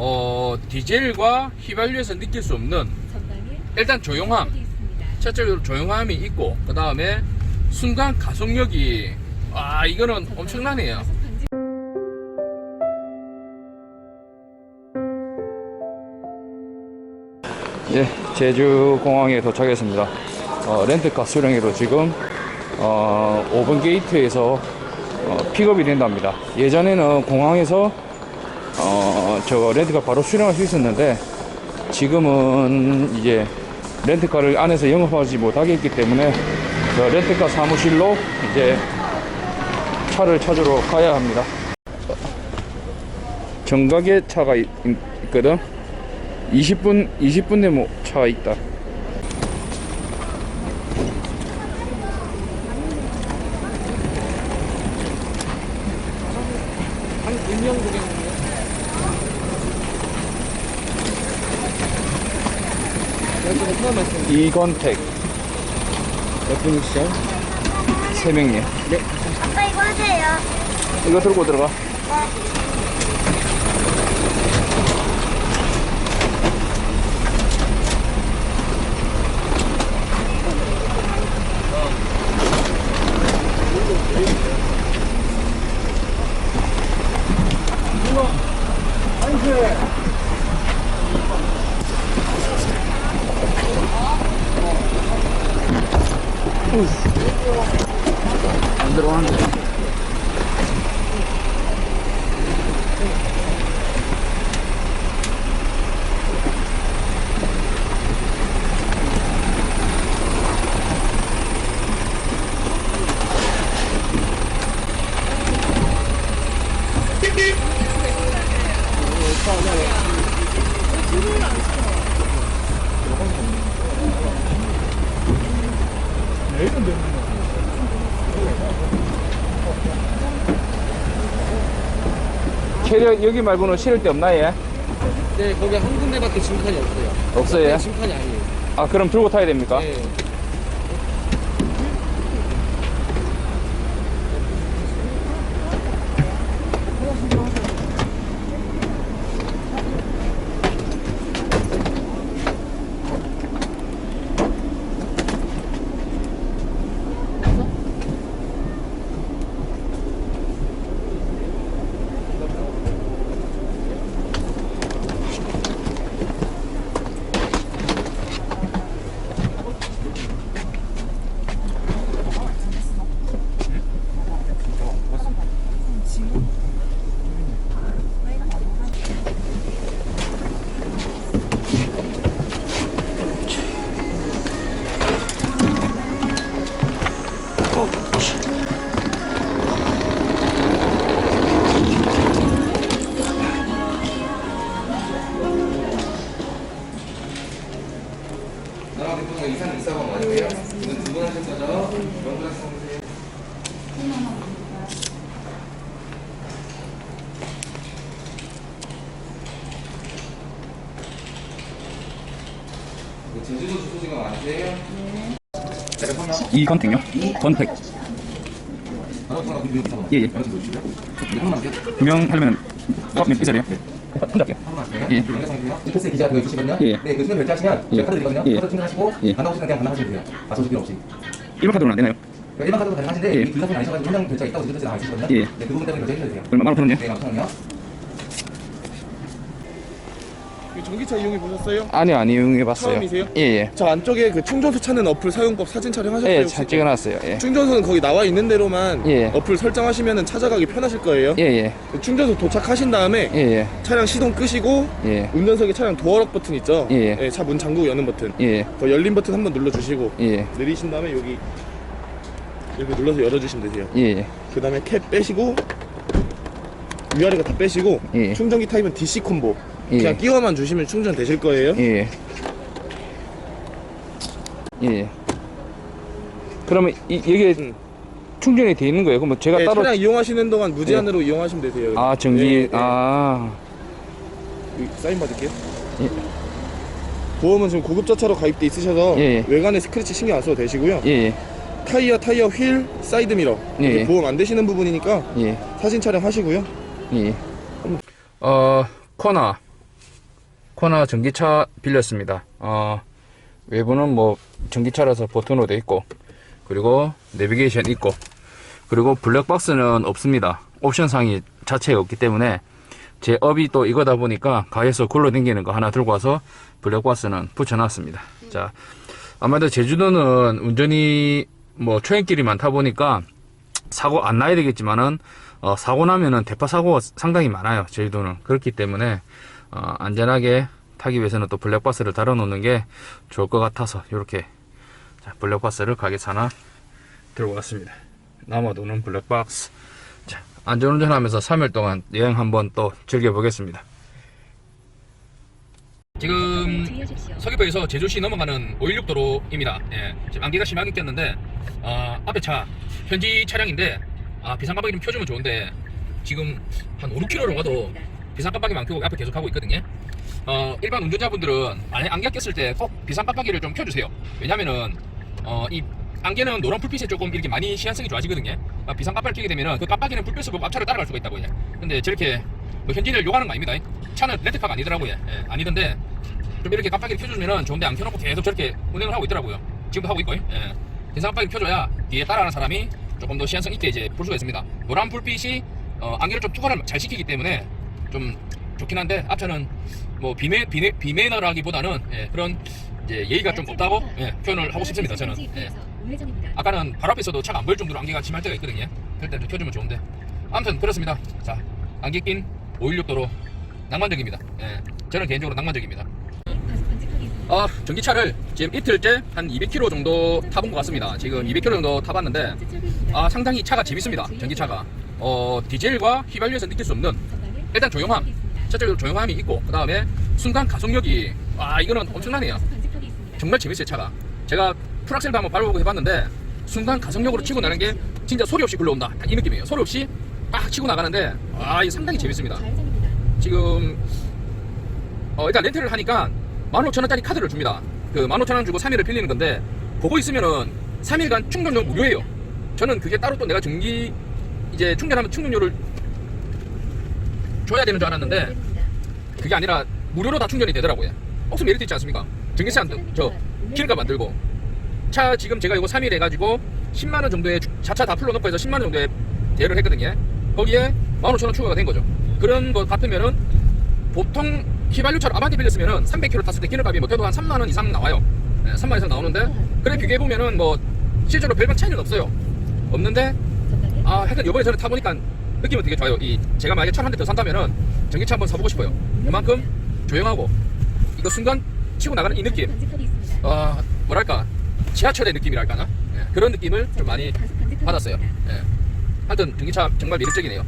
어, 디젤과 휘발유에서 느낄 수 없는 일단 조용함. 첫째로 조용함이 있고 그 다음에 순간 가속력이 아 이거는 엄청나네요. 예, 제주 공항에 도착했습니다. 어, 렌트카 수령회로 지금 어, 5번 게이트에서 어, 픽업이 된답니다. 예전에는 공항에서 어, 저 렌트카 바로 수령할 수 있었는데 지금은 이제 렌트카를 안에서 영업하지 못하게 했기 때문에 저 렌트카 사무실로 이제 차를 찾으러 가야 합니다. 정각에 차가 있, 있거든. 20분 20분 내뭐 차가 있다. 이건택 몇 분이시죠? 세 명이요. 아빠 이거 하세요. 이거 들고 들어가. 안 들어가는데. 캐리어 여기 말고는 실을 데 없나 얘? 네, 거기 한 군데밖에 짐칸이 없어요. 없어요 얘? 짐칸이 아니에요. 아 그럼 들고 타야 됩니까? 네. 제주도 주소지가 많으세요? 이건택요? 건택 예예 구명하려면 어, 네, 있어야 돼요? 혼자 할게요 예. 인터스 기자 그거 있으시거든요? 예. 네, 그 수면 결제하시면 예. 카드 드리거든요. 예. 카드 충전하시고 예. 반납하시면 그냥 반납하시면 돼요. 맞춰서 필요 없이. 일반 카드로는 안 되나요? 그러니까 일반 카드도 가능하신데 예. 이 불사분이 아니셔가지고 현장 결제가 있다고 지금 나와 있으시거든요? 예. 네, 그 부분 때문에 결제 힘드세요. 얼마 15,000원이요? 네, 맞춰요. 전기차 이용해 보셨어요? 아니요 안 이용해 봤어요 처음이세요? 예 예 저 안쪽에 그 충전소 찾는 어플 사용법 사진 촬영하셨어요? 예, 혹시? 잘 찍어놨어요 예. 충전소는 거기 나와 있는 대로만 예. 어플 설정하시면 찾아가기 편하실 거예요. 예 예 그 충전소 도착하신 다음에 예 예 차량 시동 끄시고 예. 운전석에 차량 도어락 버튼 있죠? 예. 차문 잠그고 여는 버튼. 예. 그 열린 버튼 한번 눌러주시고 예. 내리신 다음에 여기 이렇게 눌러서 열어주시면 되세요. 예. 그 다음에 캡 빼시고 위아래가 다 빼시고 예. 충전기 타입은 DC 콤보 예. 그냥 끼워만 주시면 충전 되실 거예요. 예. 예. 그러면 이, 이게 음. 충전이 돼 있는 거예요? 그럼 제가 네, 따로 차량 이용하시는 동안 무제한으로 이용하시면 되세요. 아 정지 네, 네. 아 여기 사인 받을게요. 예. 보험은 지금 고급자차로 가입돼 있으셔서 예, 예. 외관에 스크래치 신경 안 써도 되시고요. 예. 타이어, 타이어 휠, 사이드 미러 예, 이게 예. 보험 안 되시는 부분이니까 예. 사진 촬영 하시고요. 예. 어 코너 코나 전기차 빌렸습니다. 어, 외부는 뭐 전기차라서 버튼으로 돼 있고 그리고 내비게이션 있고 그리고 블랙박스는 없습니다. 옵션 상이 자체에 없기 때문에 제 업이 또 이거다 보니까 가에서 굴러당기는 거 하나 들고 와서 블랙박스는 붙여놨습니다. 자, 아마도 제주도는 운전이 뭐 초행길이 많다 보니까 사고 안 나야 되겠지만은 어, 사고 나면은 대파 사고가 상당히 많아요. 제주도는 그렇기 때문에 어, 안전하게 타기 위해서는 또 블랙박스를 달아 놓는 게 좋을 것 같아서 이렇게 자, 블랙박스를 가게에서 하나 들고 왔습니다. 남아도는 블랙박스. 자, 안전운전 하면서 3일 동안 여행 한번 또 즐겨 보겠습니다. 지금 서귀포에서 제주시 넘어가는 516도로입니다. 예, 지금 안개가 심하게 꼈는데 아, 앞에 차 현지 차량인데 아, 비상깜빡이 좀 켜주면 좋은데 지금 한 5, 6km로 가도 비상 깜빡이만 켜고 앞에 계속 가고 있거든요. 어, 일반 운전자분들은 안개 꼈을 때 꼭 비상 깜빡이를 좀 켜주세요. 왜냐면은 어, 이 안개는 노란 불빛에 조금 이렇게 많이 시야성이 좋아지거든요. 아, 비상 깜빡이를 켜게 되면은 그 깜빡이는 불빛을 보고 앞차를 따라갈 수가 있다고요. 근데 저렇게 뭐 현지인을 욕하는 거 아닙니다. 차는 렌트카가 아니더라고요. 예, 아니던데 좀 이렇게 깜빡이를 켜주면은 좋은데 안 켜놓고 계속 저렇게 운행을 하고 있더라고요. 지금도 하고 있고, 예. 비상 깜빡이 켜줘야 뒤에 따라가는 사람이 조금 더 시한성 있게 이제 볼 수가 있습니다. 노란 불빛이 어, 안개를 좀 투과를 잘 시키기 때문에 좀 좋긴 한데 앞차는 뭐 비매 비매 비매너라기보다는 예, 그런 이제 예의가 좀 없다고 예, 표현을 하고 싶습니다. 저는. 예. 아까는 바로 앞에서도 차가 안 보일 정도로 안개가 심할 때가 있거든요. 그럴 때좀 켜주면 좋은데. 아무튼 그렇습니다. 자, 안개 낀 516도로 낭만적입니다. 예, 저는 개인적으로 낭만적입니다. 아, 전기차를 지금 이틀째 한 200km 정도 타본 것 같습니다. 지금 200km 정도 타봤는데, 아, 상당히 차가 재밌습니다. 전기차가. 어, 디젤과 휘발유에서 느낄 수 없는, 일단 조용함. 첫째로 조용함이 있고, 그 다음에 순간 가속력이, 와, 이거는 엄청나네요. 정말 재밌어요, 차가. 제가 풀악셀도 한번 밟아보고 해봤는데, 순간 가속력으로 치고 나는 게 진짜 소리 없이 굴러온다. 딱이 느낌이에요. 소리 없이 빡 치고 나가는데, 아, 이게 상당히 재밌습니다. 지금 어, 일단 렌트를 하니까 15,000원짜리 카드를 줍니다. 그 15,000원 주고 3일을 빌리는 건데 보고 있으면은 3일간 충전료 무료예요. 저는 그게 따로 또 내가 전기 이제 충전하면 충전료를 줘야 되는 줄 알았는데 그게 아니라 무료로 다 충전이 되더라고요. 억수 메리트 있지 않습니까? 전기세 안 들, 저 기름값 만들고 차 지금 제가 이거 3일 해가지고 10만 원 정도의 주- 자차 다 풀러놓고 해서 10만 원 정도의 대여를 했거든요. 거기에 15,000원 추가가 된 거죠. 그런 것 같으면은 보통 휘발유차로 아반떼 빌렸으면은 300km 탔을 때 기름값이 뭐 그래도 한 3만 원 이상 나와요. 네, 3만 원 이상 나오는데 그래 비교해 보면은 뭐 실제로 별반 차이는 없어요. 없는데 아 하여튼 이번에 저는 타보니까 느낌은 되게 좋아요. 이 제가 만약에 차를 한 대 더 산다면은 전기차 한번 사보고 싶어요. 그만큼 조용하고 이거 순간 치고 나가는 이 느낌. 아 뭐랄까 지하철의 느낌이랄까나 예, 그런 느낌을 좀 많이 받았어요. 예. 하여튼 전기차 정말 매력적이네요.